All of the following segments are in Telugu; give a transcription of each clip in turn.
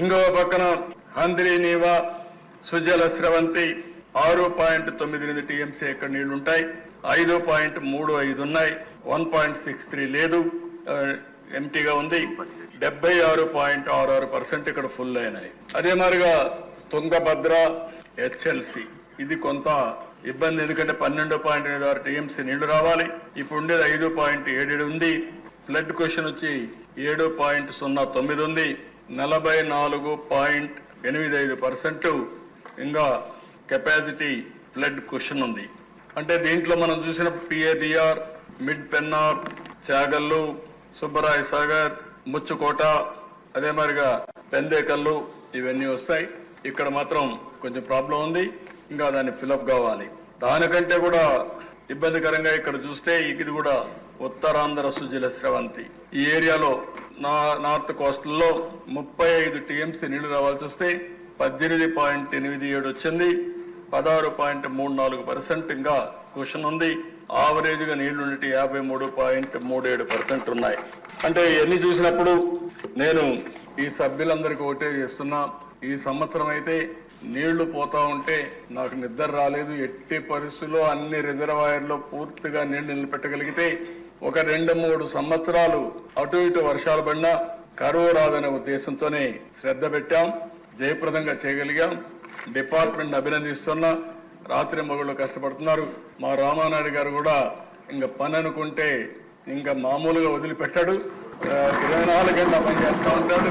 ఇంకో పక్కన హంద్రి నీవా సుజల స్రవంతి ఆరు పాయింట్ తొమ్మిది ఎనిమిది టీఎంసీ ఎక్కడ నీళ్ళుంటాయి? ఐదు పాయింట్ మూడు ఐదు ఉన్నాయి. వన్ పాయింట్ సిక్స్ త్రీ లేదు. ఎంటీగా ఉంది. డెబ్బై ఆరు పాయింట్ ఆరు ఆరు పర్సెంట్ ఇక్కడ ఫుల్ అయినాయి. అదే మాదిరిగా తుంగభద్ర హెచ్ఎల్సి. ఇది కొంత ఇబ్బంది ఎందుకంటే పన్నెండు పాయింట్ ఎనిమిది ఆరు టీఎంసీ నీళ్ళు రావాలి. ఇప్పుడు ఉండేది ఐదు పాయింట్ ఏడు ఉంది. ఫ్లడ్ క్వశ్చన్ వచ్చి ఏడు పాయింట్ సున్నా తొమ్మిది ఉంది. నలభై నాలుగు పాయింట్ ఎనిమిది ఐదు పర్సెంట్ ఇంకా కెపాసిటీ ఫ్లడ్ క్వశ్చన్ ఉంది. అంటే దీంట్లో మనం చూసిన పిఏబిఆర్ మిడ్ పెన్నార్ చాగల్లు సుబ్బరాయ సాగర్ ముచ్చుకోట అదే మరిగా పెందేకల్లు ఇవన్నీ వస్తాయి. ఇక్కడ మాత్రం కొంచెం ప్రాబ్లం ఉంది. ఇంకా దాన్ని ఫిలప్ కావాలి. దానికంటే కూడా ఇబ్బందికరంగా ఇక్కడ చూస్తే ఇది కూడా ఉత్తరాంధ్ర సుజల స్రవంతి. ఈ ఏరియాలో నార్త్ కోస్టల్లో ముప్పై ఐదు టీఎంసీ నీళ్ళు రావాల్సి వస్తే పద్దెనిమిది పాయింట్ ఎనిమిది ఏడు వచ్చింది. పదహారు పాయింట్ మూడు నాలుగు పర్సెంట్ ఇంకా క్వశ్చన్ ఉంది. ఆవరేజ్గా నీళ్ళు యాభై మూడు పాయింట్ మూడు ఏడు పర్సెంట్ ఉన్నాయి. అంటే ఇవన్నీ చూసినప్పుడు నేను ఈ సభ్యులందరికీ ఒకటే చేస్తున్నా. ఈ సంవత్సరం అయితే నీళ్ళు పోతా ఉంటే నాకు నిద్ర రాలేదు. ఎట్టి పరిస్థితుల్లో అన్ని రిజర్వాయర్లో పూర్తిగా నీళ్ళు నిలబెట్టగలిగితే ఒక రెండు మూడు సంవత్సరాలు అటు ఇటు వర్షాలు పడినా కరువు రాదనే ఉద్దేశంతోనే శ్రద్ధ పెట్టాం జయప్రదంగా చేయగలిగాం. డిపార్ట్మెంట్ అభినందిస్తున్నా. రాత్రి మగుళ్ళు కష్టపడుతున్నారు. మా రామానాయుడు గారు కూడా ఇంకా పని అనుకుంటే ఇంకా మామూలుగా వదిలిపెట్టాడు. ఇరవై నాలుగు గంటల పని చేస్తూ ఉంటాడు.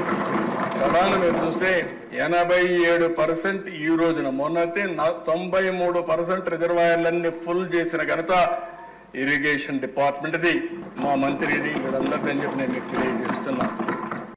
ప్రధాన మీరు చూస్తే ఎనభై ఏడు పర్సెంట్ ఈ రోజున. మొన్నైతే నా- తొంభై మూడు పర్సెంట్ రిజర్వాయర్లన్నీ ఫుల్ చేసిన ఘనత ఇరిగేషన్ డిపార్ట్మెంట్ది మా మంత్రిది వీళ్ళందరిది అని చెప్పి నేను మీకు తెలియజేస్తున్నాను